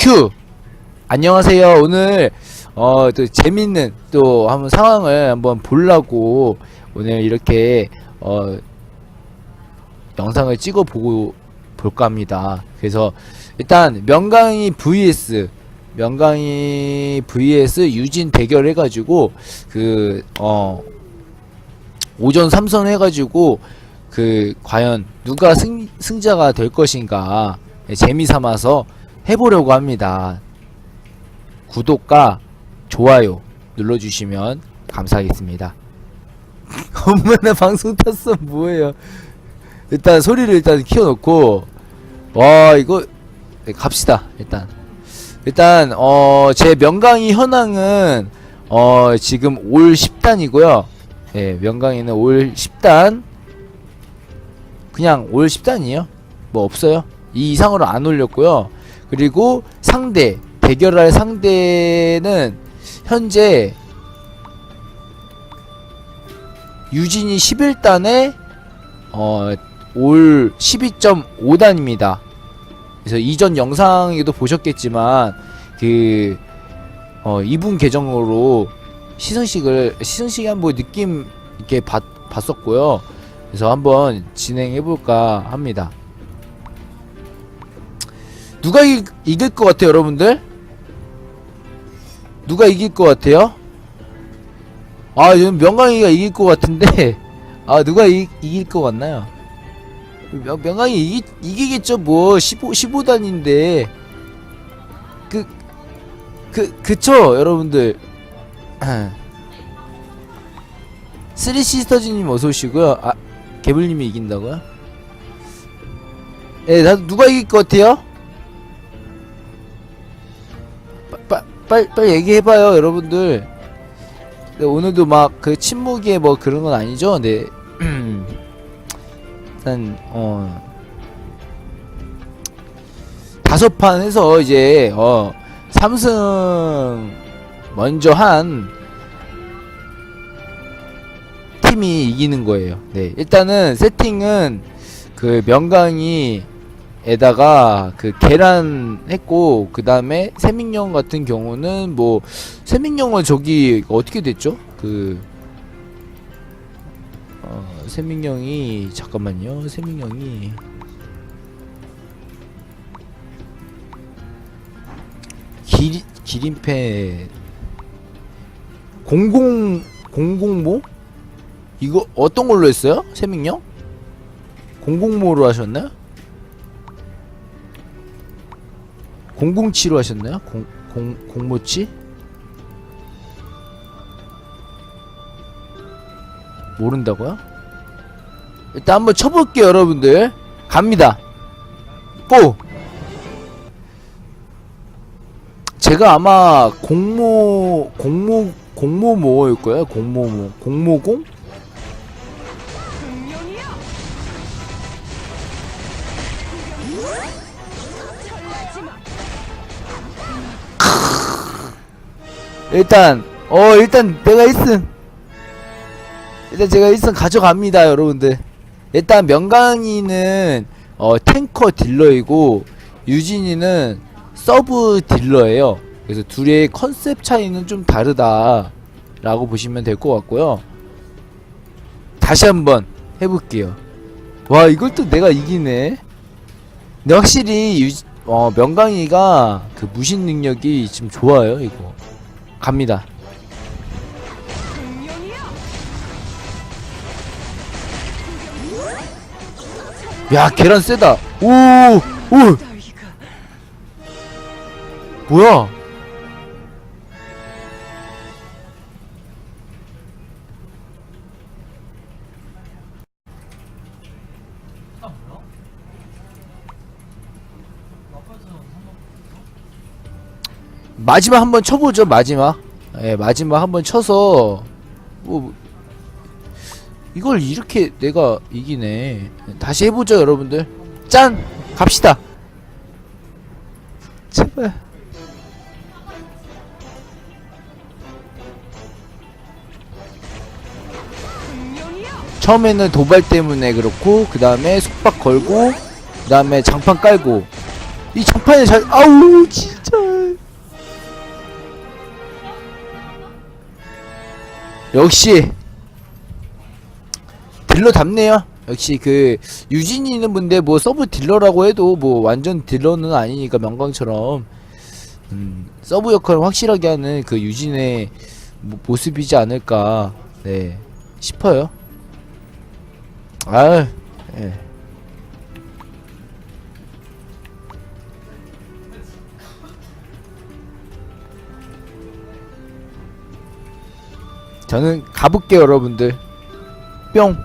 큐. 안녕하세요. 오늘 어 또 재밌는 또 한번 상황을 한번 보려고 오늘 이렇게 어 영상을 찍어 보고 볼까 합니다. 그래서 일단 명강이 vs 명강이 vs 유진 대결 해가지고 그 어 오전 3선 해가지고 그 과연 누가 승, 승자가 될 것인가 재미 삼아서 해보려고 합니다. 구독과 좋아요 눌러주시면 감사하겠습니다. 엄마나 방송 탔어 뭐예요? 일단 소리를 일단 키워놓고 와 이거 네, 갑시다 일단 일단 어 제 명강이 현황은 어 지금 올 10단이고요. 예 명강이는 올 10단 그냥 올 10단이에요. 뭐 없어요. 이 이상으로 안 올렸고요. 그리고 상대 대결할 상대는 현재 유진이 11단에 어, 올 12.5단입니다. 그래서 이전 영상에도 보셨겠지만 그 어, 이분 계정으로 시승식을 시승식 한번 느낌 있게 봤, 봤었고요. 그래서 한번 진행해 볼까 합니다. 누가 이, 이길 것 같아요, 여러분들? 누가 이길 것 같아요? 아, 지금 명강이가 이길 것 같은데, 아, 누가 이, 이길 것 같나요? 명, 명강이 이기, 이기겠죠, 뭐, 15, 15단인데. 그, 그, 그쵸, 여러분들. 쓰리 시스터즈님 어서오시고요. 아, 개불님이 이긴다고요? 예, 나 누가 이길 것 같아요? 빨리 빨리 얘기해봐요 여러분들. 네, 오늘도 막 그 침묵에 뭐 그런 건 아니죠? 네. 일단 어. 다섯 판 해서 이제 어 삼승 먼저 한 팀이 이기는 거예요. 네. 일단은 세팅은 그 명강이 에다가 그 계란 했고 그 다음에 세민령 같은 경우는 뭐 세민령은 저기 어떻게 됐죠? 그 어, 세민령이 잠깐만요. 세민령이 기 기린패 공공 공공모 이거 어떤 걸로 했어요? 세민령? 공공모로 하셨나요? 007로 하셨나요? 공, 공, 공모치? 모른다고요? 일단 한번 쳐볼게요 여러분들 갑니다 고! 제가 아마 공모 공모 공모모일 거예요 공모모 공모공? 일단 어 일단 내가 1승. 일단 제가 1승 가져갑니다 여러분들. 일단 명강이는 어 탱커 딜러이고 유진이는 서브 딜러예요. 그래서 둘의 컨셉 차이는 좀 다르다 라고 보시면 될 것 같고요. 다시 한번 해볼게요. 와 이걸 또 내가 이기네. 근데 확실히 유, 어, 명강이가 그 무신 능력이 지금 좋아요 이거 갑니다. 야 계란 세다. 오, 오. 뭐야? 마지막 한번 쳐보죠 마지막. 예 마지막 한번 쳐서 뭐 이걸 이렇게 내가 이기네. 다시 해보죠 여러분들. 짠! 갑시다. 제발. 처음에는 도발 때문에 그렇고 그 다음에 속박 걸고 그 다음에 장판 깔고. 이 장판이 잘 아우 진짜 역시 딜러 답네요. 역시 그 유진이 있는 분데 뭐 서브 딜러라고 해도 뭐 완전 딜러는 아니니까 명광처럼 음, 서브 역할을 확실하게 하는 그 유진의 모- 모습이지 않을까 네 싶어요. 아유 예. 저는 가볼게요 여러분들. 뿅